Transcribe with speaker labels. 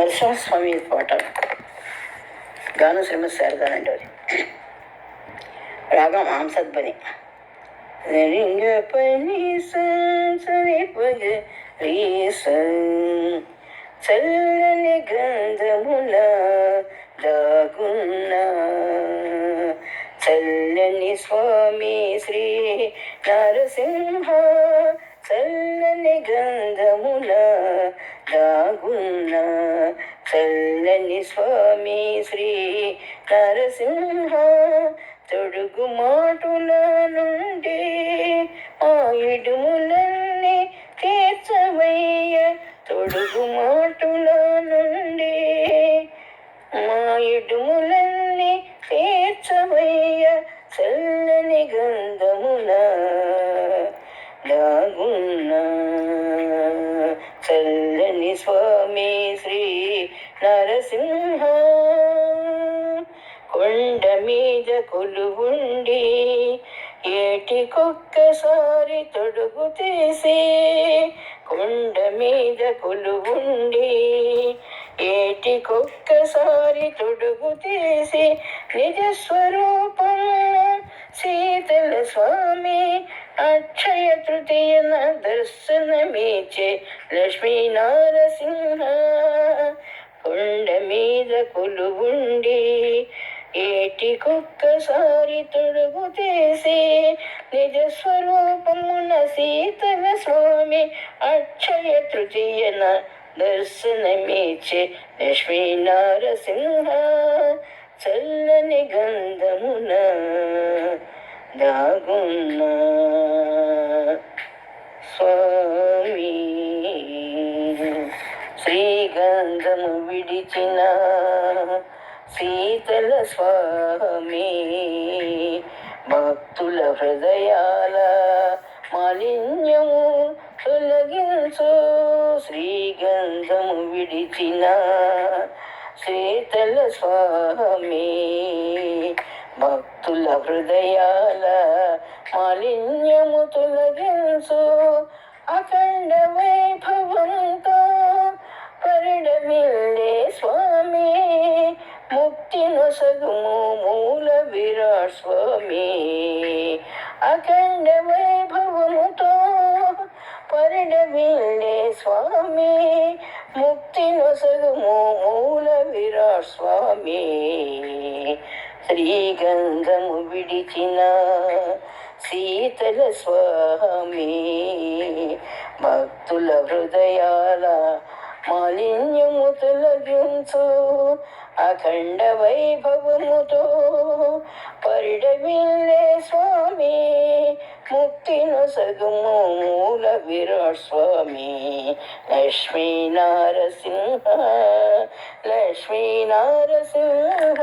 Speaker 1: వర్షం స్వామి పాట గాను శ్రీమతి శారదానండి అది రాగం హంసధ్వని రింగ పని సరి పగ రీస. చల్లని గంధముల దాగున్నా. చల్లని స్వామి శ్రీ నరసింహ. చల్లని గంధముల దాగున్నా. చల్లని స్వామి శ్రీ నరసింహ తొడుగు మాటుల నుండి ఆ ఇడుములన్నీ తీర్చవయ్య. తొడుగు మాటుల నుండి మా ఇడుములన్నీ తీర్చవయ్య. చల్లని గంధమున దాగున్న చల్లని స్వ నరసింహ. కొండ మీద కొలువుండి ఏటికొక్కసారి తొడుగు తీసి కొండ మీద కొలువుండి ఏటికొక్కసారి తొడుగు తీసి నిజ స్వరూపం శీతల స్వామి అక్షయ తృతీయన దర్శనమీచే లక్ష్మీ నారసింహ కొండ మీద కొలువుండి ఏటికొక్కసారి తొడుగు తీసి నిజ స్వరూపమున శీతల స్వామి అక్షయ తృతీయన దర్శనమీచే లక్ష్మీ నారసింహ చల్లని గంధమున దాగున్న స్వామి. శ్రీగంధము విడిచిన శీతల స్వామి భక్తుల హృదయాల మాలిన్యము తొలగించు. శ్రీగంధము విడిచిన శీతల స్వామి భక్తుల హృదయాల మాలిన్యము తొలగించు. అఖండ వైభవ పరిడమిల్లే స్వామి. ముక్తి నొసగుము మూల విరాట్ స్వామి. అఖండ వైభవముతో పరిడమిల్లే స్వామి. ముక్తి నొసగుము మూల విరాట్ స్వామి. శ్రీగంధము విడిచిన శీతల స్వామి. భక్తుల హృదయాల మాలిన్యము తొలగించు అఖండ వైభవముతో పరిడవిల్లే స్వామి ముక్తిను సగుము మూల విరాట్ స్వామి. లక్ష్మీ నారసింహ లక్ష్మీ నారసింహ.